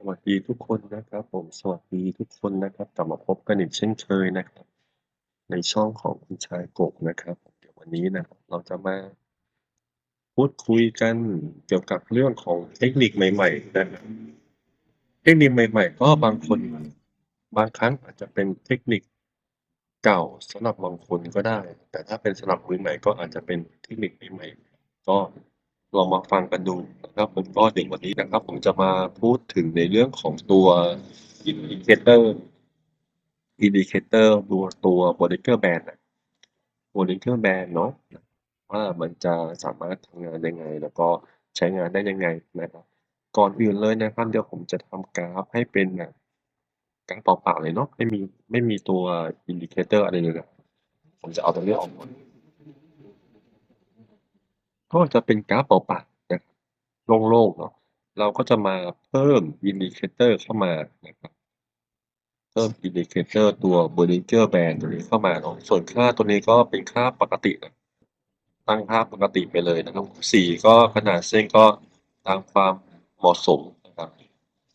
สวัสดีทุกคนนะครับ ผมสวัสดีทุกคนนะครับกลับมาพบกันอีกเช่นเคยนะครับ ในช่องของคุณชายกบนะครับ เดี๋ยววันนี้นะครับเราจะมา พูดคุยกันเกี่ยวกับเรื่องของเทคนิคใหม่ๆนะครับเทคนิคใหม่ ๆ ก็บางคน บางครั้งอาจจะเป็นเทคนิคเก่าสำหรับบางคนก็ได้ แต่ถ้าเป็นสำหรับมือใหม่ก็อาจจะเป็นเทคนิคใหม่ๆก็ ลองมาฟังกันดูนะครับผมก็เดี๋ยววันนี้นะครับ ผมจะมาพูดถึงในเรื่องของตัว Indicator Indicator ตัวตัว Bollinger Band อะ Bollinger Band เนาะว่ามันจะสามารถทำงานยังไง แล้วก็ใช้งานได้ยังไงนะครับ ก่อนอื่นเลยนะครับ เดี๋ยวผมจะทำกราฟให้เป็นแบบกราฟเปล่าๆเลยเนาะไม่มีไม่มีตัว Indicator อะไรเลยนะผมจะเอาตรงนี้ออกก่อน ก็จะเป็นกราฟเปล่าๆนะครับโล่งๆเนาะเราก็จะมาเพิ่ม Indicator เข้ามานะครับ เพิ่ม Indicator ตัว Bollinger Band ตัวนี้เข้ามาเนาะส่วนค่าตัวนี้ก็เป็นค่าปกตินะตั้งค่าปกติไปเลยนะครับสีก็ขนาดเส้นก็ตามความเหมาะสมนะครับ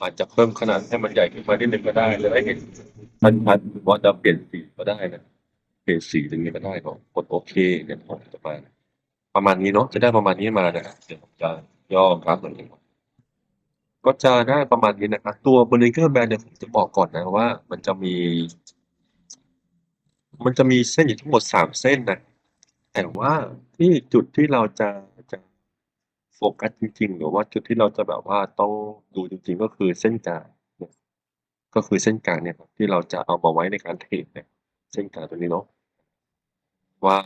อาจจะเพิ่มขนาดให้มันใหญ่ขึ้นมานิดหนึ่งก็ได้หรือให้เห็นชัดๆว่าจะเปลี่ยนสีก็ได้นะเปลี่ยนสีตรงนี้ก็ได้เนาะกดโอเคเดี๋ยวผมจะมา ประมาณนี้เนาะจะได้ประมาณนี้มานะครับเดี๋ยวผมจะย่อกราฟตัวนี้ก็จะได้ประมาณนี้นะครับ ตัว Bollinger Band เนี่ยผมจะบอกก่อนนะว่า มันจะมี มันจะมีเส้นอยู่ทั้งหมด3เส้นนะแต่ว่าที่จุดที่เราจะจะโฟกัสจริง ๆ หรือว่าจุดที่เราจะแบบว่าต้องดูจริง ๆ ก็คือเส้นกลางเนี่ยก็คือเส้นกลางเนี่ยครับที่เราจะเอามาไว้ในการเทรดเนี่ยเส้นกลางตรงนี้เนาะว่า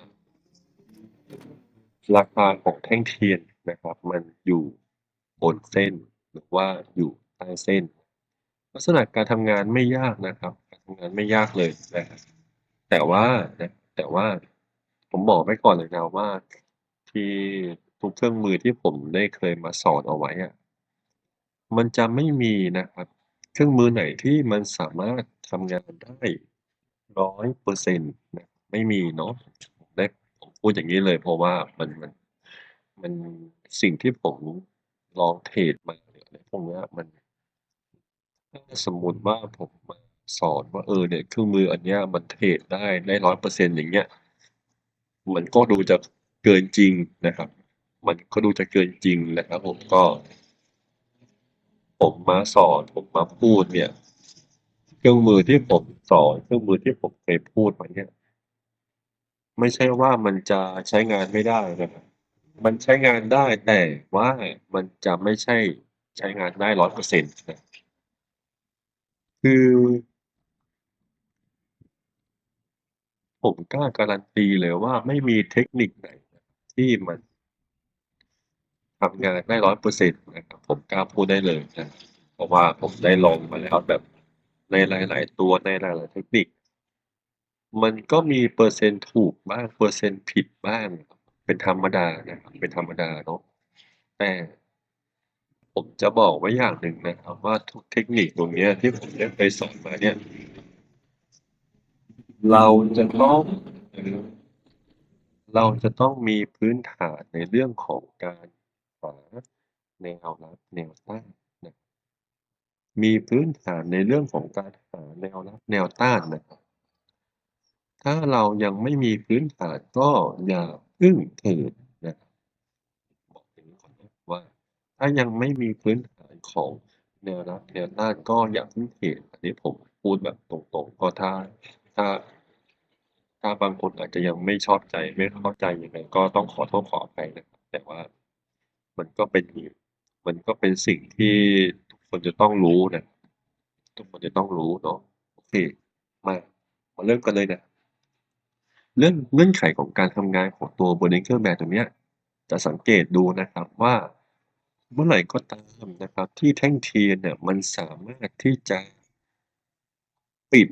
ราคาของแท่งเทียนนะครับ มันอยู่บนเส้นหรือว่าอยู่ใต้เส้น ลักษณะการทำงานไม่ยากนะครับ การทำงานไม่ยากเลยนะครับแต่ว่านะแต่ว่าผมบอกไว้ก่อนเลยนะว่าที่ทุกเครื่องมือที่ผมได้เคยมาสอนเอาไว้อะมันจะไม่มีนะครับ เครื่องมือไหนที่มันสามารถทำงานได้100%นะไม่มีเนาะ พูดอย่างงี้เลยเพราะว่ามันมันมันสิ่งที่ผมลองเทรดมาเนี่ยอะไรพวกนี้มันถ้าสมมติว่าผมมาสอนว่าเออเนี่ยเครื่องมืออันเนี้ยมันเทรดได้ได้100%อย่างเงี้ยมันก็ดูจะเกินจริงนะครับ มันก็ดูจะเกินจริงนะครับ ผมก็ ผมมาสอนผมมาพูดเนี่ย เครื่องมือที่ผมสอนเครื่องมือที่ผมเคยพูดมาเนี่ย ไม่ใช่ว่ามันจะใช้งานไม่ได้นะครับ มันใช้งานได้แต่ว่ามันจะไม่ใช่ใช้งานได้100%นะคือ ผมกล้าการันตีเลยว่าไม่มีเทคนิคไหนที่มันทำงานได้100%นะครับ ผมกล้าพูดได้เลยนะ เพราะว่าผมได้ลองมาแล้วแบบในหลาย ๆ ตัวในหลาย ๆ เทคนิค มันก็มีเปอร์เซ็นต์ถูกบ้างเปอร์เซ็นต์ผิดบ้างเป็นธรรมดานะครับเป็นธรรมดาเนาะแต่ผมจะบอกไว้อย่างหนึ่งนะครับว่าทุกเทคนิคตรงนี้ที่ผมได้เคยสอนมาเนี่ย เราจะต้องเอ่อเราจะต้องมีพื้นฐานในเรื่องของการหาแนวรับแนวต้านนะมีพื้นฐานในเรื่องของการหาแนวรับแนวต้านนะครับ ถ้าเรายังไม่มีพื้นฐานก็อย่าพิ่งเทรดนะครับบอกอย่างงี้ก่อนนะว่า ถ้ายังไม่มีพื้นฐานของแนวรับแนวต้านก็อย่าเพิ่งเทรดอันนี้ผมพูดแบบตรงๆ ก็ถ้าถ้าถ้าบางคนอาจจะยังไม่ชอบใจไม่เข้าใจยังไงก็ต้องขอโทษขออภัยนะครับ แต่ว่ามันก็เป็นมันก็เป็นสิ่งที่ทุกคนจะต้องรู้นะทุกคนจะต้องรู้เนาะโอเคมามาเริ่มกันเลยนะ เรื่องเงื่อนไขของการทำงานของตัว Bollinger Band ตัวเนี้ย จะสังเกตดูนะครับว่าเมื่อไหร่ก็ตามนะครับ ที่แท่งเทียนเนี่ยมันสามารถที่จะปิด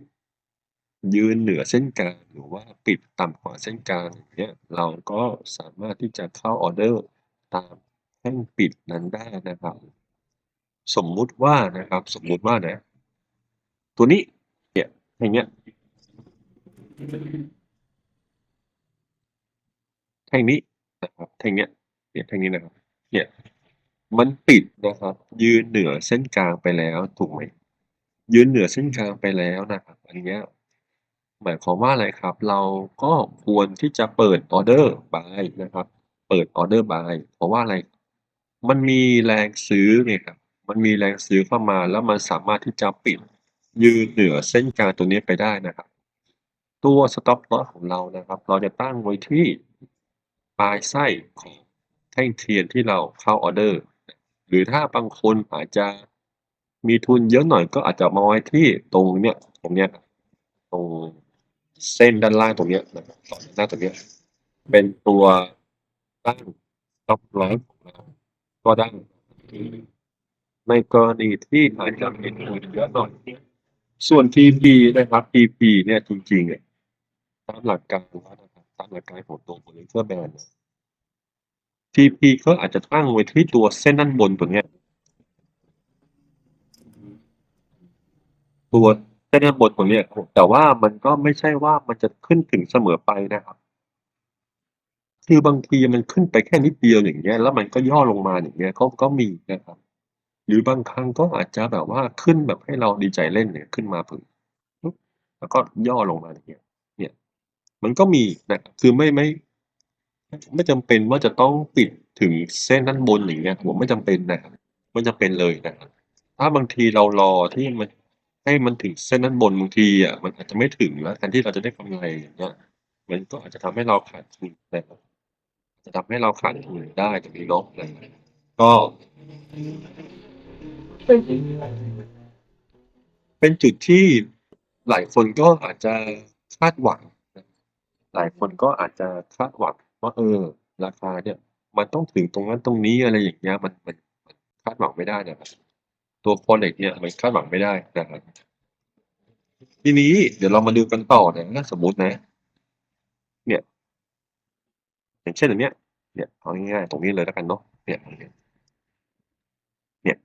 ยืนเหนือเส้นกลางหรือว่าปิดต่ำกว่าเส้นกลางอย่างเงี้ยเราก็สามารถที่จะเข้าออเดอร์ตามแท่งปิดนั้นได้นะครับ สมมุติว่านะครับ สมมุติว่านะ ตัวนี้เนี่ยแท่างเนี้ย แท่งนี้นะครับแท่งเนี้ยเนี่ยแท่งนี้นะครับเนี่ยมันปิดนะครับ ยืนเหนือเส้นกลางไปแล้วถูกไหมยืนเหนือเส้นกลางไปแล้วนะครับ อันเนี้ยหมายความว่าอะไรครับ เราก็ควรที่จะเปิดออเดอร์ buy นะครับ เปิดออเดอร์ buy เพราะว่าอะไร มันมีแรงซื้อไงครับมันมีแรงซื้อเข้ามาแล้วมันสามารถที่จะปิดยืนเหนือเส้นกลางตัวนี้ไปได้นะครับ ตัว stop loss ของเรานะครับ เราจะตั้งไว้ที่ ลายไส้ของแท่งเทียนที่เราเข้าออเดอร์ หรือถ้าบางคนอาจจะมีทุนเยอะหน่อยก็อาจจะมาไว้ที่ตรงเนี้ยตรงเนี้ยตรงเส้นด้านล่างตรงเนี้ยนะครับต่อด้านล่างตรงเนี้ยเป็นตัวตั้ง stop loss ของเราก็ได้ในกรณีที่อาจจะมีทุนเยอะหน่อยส่วน TP นะครับ TP เนี่ยจริงๆเนี่ยตามหลักการแล้วนะครับ ตามหลักการของตัว Bollinger Band เนี่ย TP ก็อาจจะตั้งไว้ที่ตัวเส้นด้านบนตัวเนี้ย ตัวเส้นด้านบนตรงเนี้ยแต่ว่ามันก็ไม่ใช่ว่ามันจะขึ้นถึงเสมอไปนะครับ คือบางทีมันขึ้นไปแค่นิดเดียวอย่างเงี้ย แล้วมันก็ย่อลงมาอย่างเงี้ยก็ก็มีนะครับ หรือบางครั้งก็อาจจะแบบว่าขึ้นแบบให้เราดีใจเล่นเนี่ยขึ้นมาพึบปุ๊บแล้วก็ย่อลงมาอย่างเงี้ย มันก็มีนะคือไม่ไม่ไม่จำเป็นว่าจะต้องปิดถึงเส้นด้านบนอย่างเงี้ยผมไม่จำเป็นนะครับไม่จำเป็นเลยนะครับถ้าบางทีเรารอที่มันให้มันถึงเส้นด้านบนบางทีอะมันอาจจะไม่ถึงแล้วแทนที่เราจะได้กำไรอย่างเงี้ยมันก็อาจจะทำให้เราขาดทุนนะครับจะทำให้เราขาดทุนได้ตรงนี้เนาะนะครับก็ เป็นจุดที่หลายคนก็อาจจะคาดหวัง หลายคนก็อาจจะคาดหวังว่าเออ ราคาเนี่ย มันต้องถึงตรงนั้นตรงนี้อะไรอย่างเงี้ยมันมันมันคาดหวังไม่ได้นะครับตัว Forex เนี่ยมันคาดหวังไม่ได้นะครับทีนี้เดี๋ยวเรามาดูกันต่อนะสมมตินะ เนี่ย อย่างเช่นอันเนี้ยเนี่ยเอาง่ายๆตรงนี้เลยแล้วกันเนาะเนี่ยเนี่ย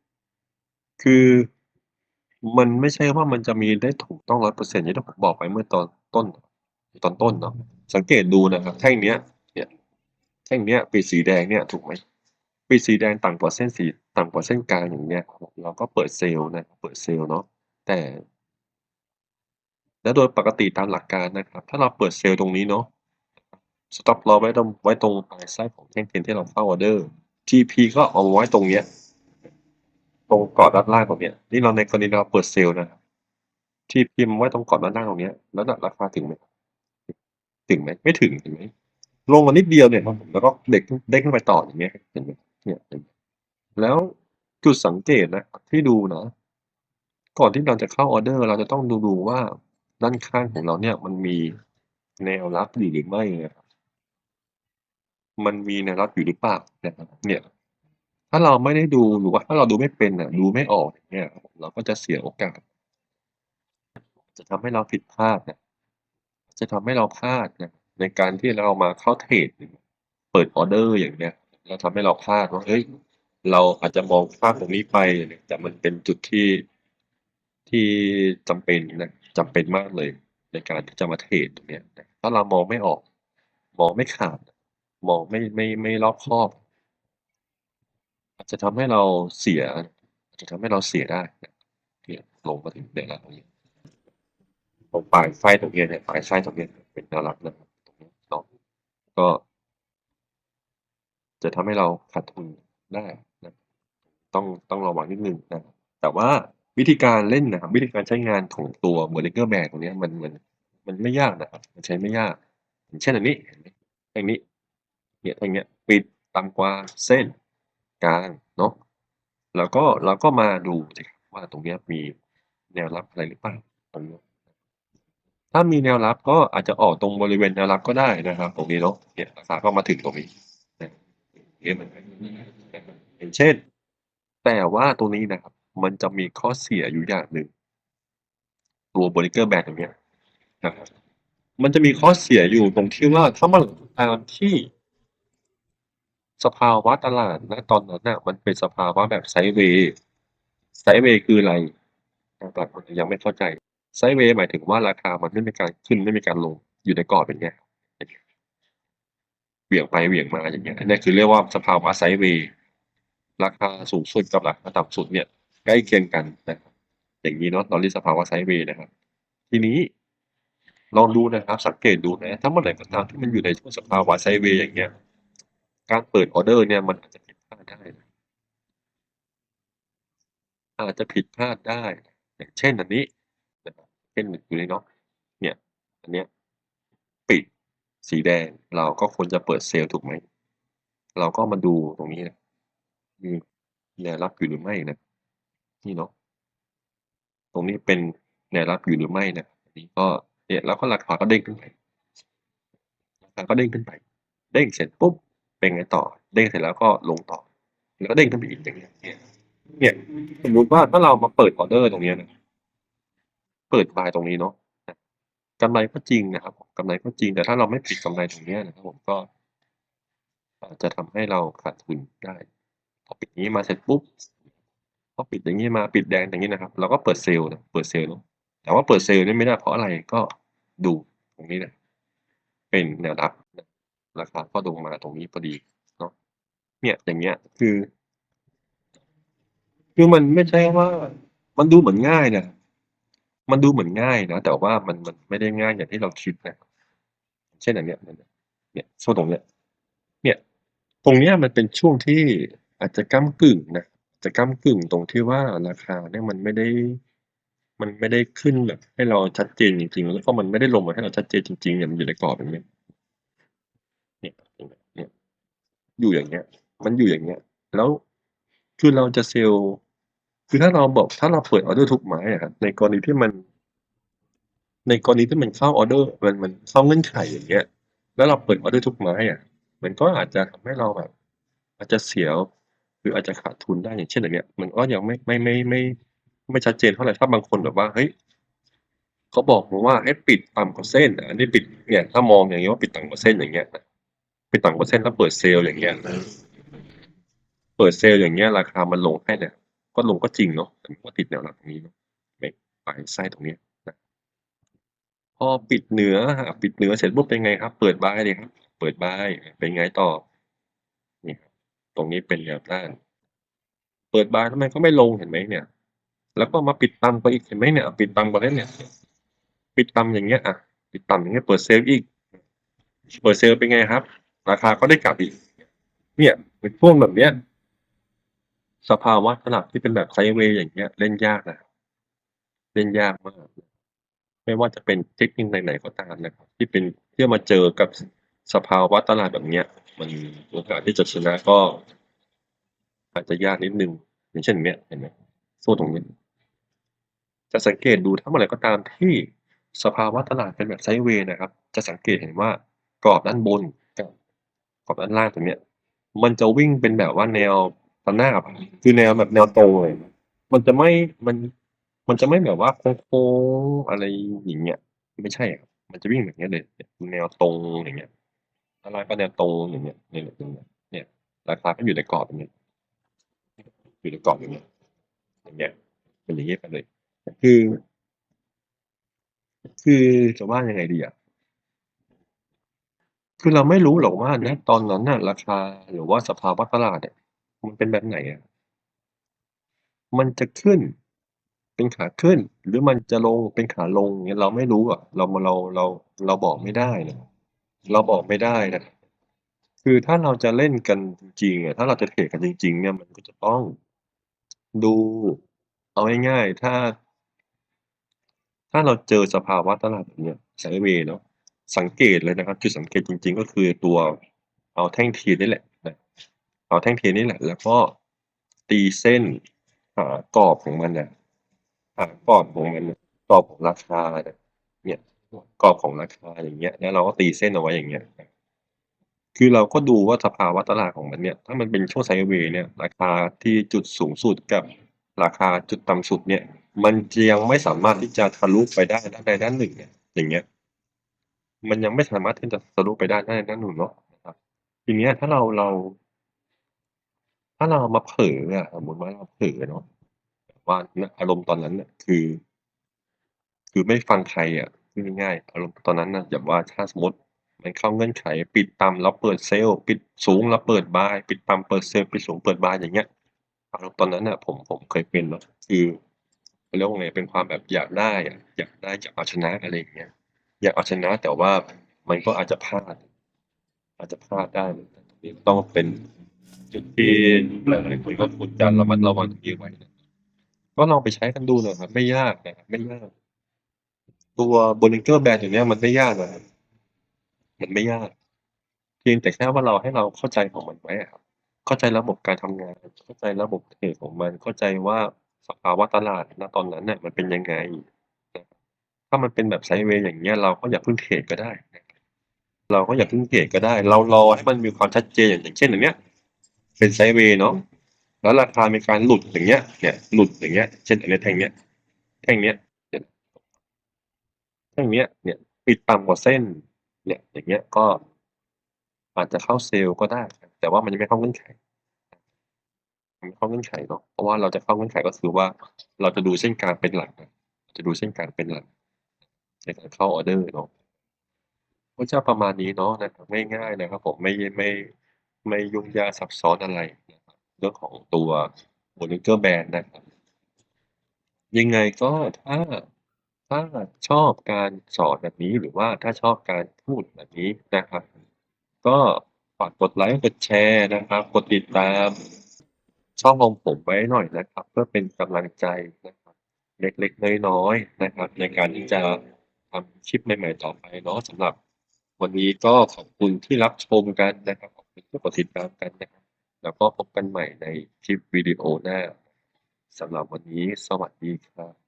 คือมันไม่ใช่ว่ามันจะมีได้ถูกต้อง100%อย่างที่ผมบอกไปเมื่อตอนต้น ตอนต้นเนาะสังเกตดูนะครับ แท่งเนี้ยเนี่ยแท่งเนี้ยปิดสีแดงเนี่ยถูกไหมปิดสีแดงต่ำกว่าเส้นสีต่ำกว่าเส้นกลางอย่างเงี้ยเราก็เปิดเซลล์นะเปิดเซลล์เนาะแต่ แล้วโดยปกติตามหลักการนะครับ ถ้าเราเปิดเซลล์ตรงนี้เนาะ stop loss ไว้ตรงไว้ตรงปลายไส้ของแท่งเทียนที่เราเข้าออเดอร์ TP ก็เอาไว้ตรงเนี้ยตรงกรอบด้านล่างตรงเนี้ยนี่เราในกรณีเราเปิดเซลล์นะครับ TP มาไว้ตรงกรอบด้านล่างตรงเนี้ยแล้วราคาถึงไหม ถึงไหมไม่ถึงเห็นไหมลงมานิดเดียวเนี่ยผมแล้วก็เด็กเด้งขึ้นไปต่ออย่างเงี้ยเห็นไหมเนี่ยแล้วจุดสังเกตนะที่ดูนะก่อนที่เราจะเข้าออเดอร์ เราจะต้องดูดูว่าด้านข้างของเราเนี่ย มันมีแนวรับอยู่หรือไม่นะครับมันมีแนวรับอยู่หรือเปล่านะครับเนี่ย ถ้าเราไม่ได้ดูหรือว่าถ้าเราดูไม่เป็นน่ะ ดูไม่ออกเงี้ยเราก็จะเสียโอกาสจะทำให้เราผิดพลาดนะ จะทำให้เราพลาดนะในการที่เรามาเข้าเทรดเปิดออเดอร์อย่างเงี้ยแล้วทำให้เราพลาดว่าเฮ้ยเราอาจจะมองข้ามตรงนี้ไปเนี่ยแต่มันเป็นจุดที่ที่จำเป็นนะจำเป็นมากเลย ในการที่จะมาเทรดตรงเนี้ยนะถ้าเรามองไม่ออก มองไม่ขาด มองไม่ไม่ไม่รอบคอบ อาจจะทำให้เราเสียอาจจะทำให้เราเสียได้นะเนี่ยลงมาถึงเนี่ยแล้วตรงนี้ รงปลายไส้ตรงเนี้ยเนี่ยปลายไส้ตรงเนี้ยเป็นแนวรับนะครับตรงนี้เนาะก็ จะทำให้เราขาดทุนได้นะต้องต้องระวังนิดนึงนะแต่ว่าวิธีการเล่นนะครับวิธีการใช้งานของตัว Bollinger Band ตรงเนี้ยมันมันมันไม่ยากนะครับมันใช้ไม่ยากอย่างเช่นอันนี้เห็นไหมแท่งนี้เนี่ยแท่งเนี้ยปิดต่ำกว่าเส้นกลางเนาะแล้วก็เราก็มาดูสิครับว่าตรงเนี้ยมีแนวรับอะไรหรือเปล่าตรงนี้ ถ้ามีแนวรับก็อาจจะออกตรงบริเวณแนวรับก็ได้นะครับ ตรงนี้เนาะเนี่ยราคาก็มาถึงตรงนี้เนะอย่างเช่น แต่ว่าตรงนี้นะครับ มันจะมีข้อเสียอยู่อย่างหนึ่งตัว Bollinger Band ตรงเนี้ยนะครับมันจะมีข้อเสียอยู่ตรงที่ว่าถ้ามื่อไหร่ก็ตามที่ สภาวะตลาดณตอนนั้นน่ะ มันเป็นสภาวะแบบไซเวย์ไซเวย์คืออะไร?หลายคนยังไม่เข้าใจ ไซด์เวย์หมายถึงว่าราคามันไม่มีการขึ้นไม่มีการลงอยู่ในกรอบอย่างเงี้ยอย่างเงี้ยเหวี่ยงไปเหวี่ยงมาอย่างเงี้ยนเนี้ยคือเรียกว่าสภาวะไซด์เวย์ราคาสูงสุดกับราคาต่ำสุดเนี่ย ใกล้เคียงกันนะครับอย่างนี้เนาะเราเรียกสภาวะไซด์เวย์นะครับ ทีนี้ลองดูนะครับ สังเกตดูนะถ้าเมื่อไหร่ก็ตามที่มันอยู่ในช่วงสภาวะไซด์เวย์อย่างเงี้ย การเปิดออเดอร์เนี่ยมันอาจจะผิดพลาดได้อาจจะผิดพลาดได้ อย่างเช่นอันนี้ ช่นอยู่ในเนาะเนี่ยอันเนี้ยปิดสีแดงเราก็ควรจะเปิดเซลล์ถูกไหม เราก็มาดูตรงนี้นะมีแนวรับอยู่หรือไม่นะนี่เนาะตรงนี้เป็นแนวรับอยู่หรือไม่นะอันนี้ก็เนี่ยแล้วก็ราคาก็เด้งขึ้นไปราคาก็เด้งขึ้นไป เด้งเสร็จปุ๊บเป็นไงต่อ เด้งเสร็จแล้วก็ลงต่อ แล้วก็เด้งขึ้นไปอีกอย่างเงี้ยเนี่ยเนี่ยสมมติว่าถ้าเรามาเปิดออเดอร์ตรงนี้นะ เปิดบายตรงนี้เนาะกำไรก็จริงนะครับกำไรก็จริงแต่ถ้าเราไม่ปิดกำไรตรงนี้นะครับผมก็อาจจะทำให้เราขาดทุนได้พอปิดอย่างนี้มาเสร็จปุ๊บพอปิดอย่างนี้มาปิดแดงอย่างนี้นะครับ เราก็เปิดเซลล์นะเปิดเซลล์เนาะแต่ว่าเปิดเซลล์นี่ไม่ได้เพราะอะไรก็ดูตรงนี้นะเป็นแนวรับนะราคาก็ลงมาตรงนี้พอดีเนาะเนี่ยอย่างเงี้ยคือ คือมันไม่ใช่ว่ามันดูเหมือนง่ายนะ มันดูเหมือนง่ายนะ แต่ว่ามันมันไม่ได้ง่ายอย่างที่เราคิดนะ เช่นอย่างเนี้ยเนี่ยช่วงตรงเนี้ย เนี่ย ตรงเนี้ยมันเป็นช่วงที่อาจจะก้ากึ่งนะจะก้ากึ่งตรงที่ว่าราคาเนี่ยมันไม่ได้ มันไม่ได้ขึ้นแบบให้เราชัดเจนจริงๆ แล้วก็มันไม่ได้ลงมาให้เราชัดเจนจริงๆเนี่ยมันอยู่ในกรอบอย่างเงี้ยเนี่ยเนี่ยอยู่อย่างเงี้ย มันอยู่อย่างเงี้ย แล้วคือเราจะเซลล์ คือถ้าเราบอกถ้าเราเปิดออเดอร์ทุกไม้อะครับในกรณีที่มัน ในกรณีที่มันเข้าออเดอร์มันมันเข้าเงื่อนไขอย่างเงี้ย แล้วเราเปิดออเดอร์ทุกไม้อะมันก็อาจจะทำให้เราแบบ อาจจะเสียหรืออาจจะขาดทุนได้อย่างเช่นอย่างเงี้ย มันก็ยังไม่ไม่ไม่ไม่ ไม่ชัดเจนเท่าไหร่ถ้าบางคนแบบว่าเฮ้ยเขาบอกผมว่าให้ปิดต่ำกว่าเส้นอันนี้ปิดเนี่ยถ้ามองอย่างเงี้ยว่าปิดต่ำกว่าเส้นอย่างเงี้ยปิดต่ำกว่าเส้นแล้วเปิดเซลล์อย่างเงี้ยเปิดเซลล์อย่างเงี้ยราคามันลงให้เนี่ย ก็ลงก็จริงเนาะแต่มันก็ติดแนวรับตรงนี้เนาะไม่ปไส้ตรงนี้นะพอปิดเหนือปิดเหนือเสร็จปุ๊บเป็นไงครับ เปิดบายเลยครับ เปิดบายเป็นไงต่อนี่ครับตรงนี้เป็นแนวต้านเปิดบายทำไมก็ไม่ลงเห็นไหมเนี่ย แล้วก็มาปิดต่ำไปอีกเห็นไหมเนี่ย ปิดต่ำกว่านั้นเนี่ย ปิดต่ำอย่างเงี้ยอะปิดต่ำอย่างเงี้ยเปิดเซลล์อีก เปิดเซลล์เป็นไงครับ ราคาก็ได้กลับอีก เนี่ยเป็นช่วงแบบเนี้ย สภาวะตลาดที่เป็นแบบไซด์เวย์อย่างเงี้ย เล่นยากนะเล่นยากมาก ไม่ว่าจะเป็นเทคนิคไหนๆก็ตามนะครับ ที่เป็นที่มาเจอกับสภาวะตลาดแบบเนี้ย มันโอกาสที่จะชนะก็ อาจจะยากนิดนึงอย่างเช่นเนี้ยเห็นไหมโซ่ตรงนี้ จะสังเกตดูถ้าเมื่อไหร่ก็ตามที่สภาวะตลาดเป็นแบบไซด์เวย์นะครับ จะสังเกตเห็นว่ากรอบด้านบนกับกรอบด้านล่างตรงเนี้ย มันจะวิ่งเป็นแบบว่าแนว ระนาบคือแนวแบบแนวตรงเลยมันจะไม่มัน มันจะไม่แบบว่าโค้งๆอะไรอย่างเงี้ยไม่ใช่ครับมันจะวิ่งแบบเนี้ยเลยแนวตรงอย่างเงี้ยอะไรก็แนวตรงอย่างเงี้ยเนี่ยเนี่ยราคาก็อยู่ในกรอบอย่างเงี้ยอยู่ในกรอบอย่างเงี้ยอย่างเงี้ยเป็นอย่างเงี้ยไปเลยคือ คือจะว่ายังไงดีอะคือเราไม่รู้หรอกว่าณตอนนั้นน่ะราคาหรือว่าสภาวะตลาดเนี่ย มันเป็นแบบไหนอะ มันจะขึ้น เป็นขาขึ้น หรือมันจะลงเป็นขาลงเงี้ยเราไม่รู้อะ เราเราเราเราบอกไม่ได้นะเราบอกไม่ได้นะคือถ้าเราจะเล่นกันจริงๆอะถ้าเราจะเทรดกันจริง ๆ เนี่ยมันก็จะต้องดูเอาง่ายๆถ้า ถ้าเราเจอสภาวะตลาดแบบเนี้ยไซเวเนาะสังเกตเลยนะครับจุดสังเกตจริง ๆ ก็คือตัวเอาแท่งเทียนนี่แหละ เอาแท่งเทียนนี่แหละ แล้วก็ตีเส้นหากรอบของมันน่ะหากรอบของมันกรอบของราคาเนี่ยกรอบของราคาอย่างเงี้ย แล้วเราก็ตีเส้นเอาไว้อย่างเงี้ยคือเราก็ดูว่าสภาวะตลาดของมันเนี่ย ถ้ามันเป็นช่วงไซด์เวย์เนี่ย ราคาที่จุดสูงสุดกับราคาจุดต่ำสุดเนี่ย มันจะยังไม่สามารถที่จะทะลุไปได้ด้านใดด้านหนึ่งเนี่ย อย่างเงี้ย มันยังไม่สามารถที่จะทะลุไปได้ด้านใดด้านหนึ่งเนาะนะครับ ทีเนี้ยถ้าเราเรา ถ้าเรามาเผลออะสมมติว่าเราเผลอเนาะแบบว่าณอารมณ์ตอนนั้นน่ะ คือ คือไม่ฟังใครอะพูดง่ายๆอารมณ์ตอนนั้นน่ะแบบว่าถ้าสมมติมันเข้าเงื่อนไข ปิดต่ำแล้วเปิดเซลล์ปิดสูงแล้วเปิดบาย ปิดต่ำเปิดเซลล์ปิดสูงเปิดบายอย่างเงี้ยอารมณ์ตอนนั้นน่ะ ผมผมเคยเป็นเนาะคือเรียกว่าไงเป็นความแบบอยากได้อะอยากได้อยากเอาชนะอะไรอย่างเงี้ยอยากเอาชนะแต่ว่ามันก็อาจจะพลาด อาจจะพลาดได้ตรงนี้ต้องเป็น จุดที่หลายๆคนก็ควรจะระมัดระวังตรงนี้ไว้นะก็ลองไปใช้กันดูนะครับ ไม่ยากนะครับไม่ยาก ตัว Bollinger Band ตัวเนี้ยมันไม่ยากนะครับมันไม่ยาก เพียงแต่แค่ว่าเราให้เราเข้าใจของมันไว้ครับเข้าใจระบบการทำงาน เข้าใจระบบเทรดของมัน เข้าใจว่าสภาวะตลาดณตอนนั้นน่ะมันเป็นยังไง ถ้ามันเป็นแบบไซด์เวย์อย่างเงี้ยเราก็อย่าเพิ่งเทรดก็ได้ เราก็อย่าเพิ่งเทรดก็ได้ เรารอให้มันมีความชัดเจนอย่างเช่นอย่างเนี้ย เป็นไซด์เวย์เนาะแล้วราคามีการหลุดอย่างเงี้ยเนี่ยหลุดอย่างเงี้ย เช่นอันนี้แท่งเนี้ยแท่งเนี้ยแท่งเนี้ยเนี่ยปิดต่ำกว่าเส้น เนี่ยอย่างเงี้ยก็ อาจจะเข้าเซลล์ก็ได้ แต่ว่ามันยังไม่เข้าเงื่อนไขมันไม่เข้าเงื่อนไขเนาะเพราะว่าเราจะเข้าเงื่อนไขก็คือว่า เราจะดูเส้นกลางเป็นหลักจะดูเส้นกลางเป็นหลักในการเข้าออเดอร์เนาะก็จะประมาณนี้เนาะนะครับง่ายๆนะครับผมไม่ไม่ ไม่ยุ่งยากซับซ้อนอะไรนะครับเรื่องของตัว Bollinger Band นะครับ ยังไงก็ถ้าถ้าชอบการสอนแบบนี้หรือว่าถ้าชอบการพูดแบบนี้นะครับ ก็ฝากกดไลก์กดแชร์นะครับ กดติดตามช่องของผมไว้หน่อยนะครับ เพื่อเป็นกำลังใจนะครับ เล็กๆน้อยๆนะครับ ในการที่จะทำคลิปใหม่ๆต่อไปเนาะสำหรับวันนี้ก็ขอบคุณที่รับชมกันนะครับ ขอบคุณที่กดติดตามกันนะครับ แล้วก็พบกันใหม่ในคลิปวิดีโอหน้าสำหรับวันนี้สวัสดีครับ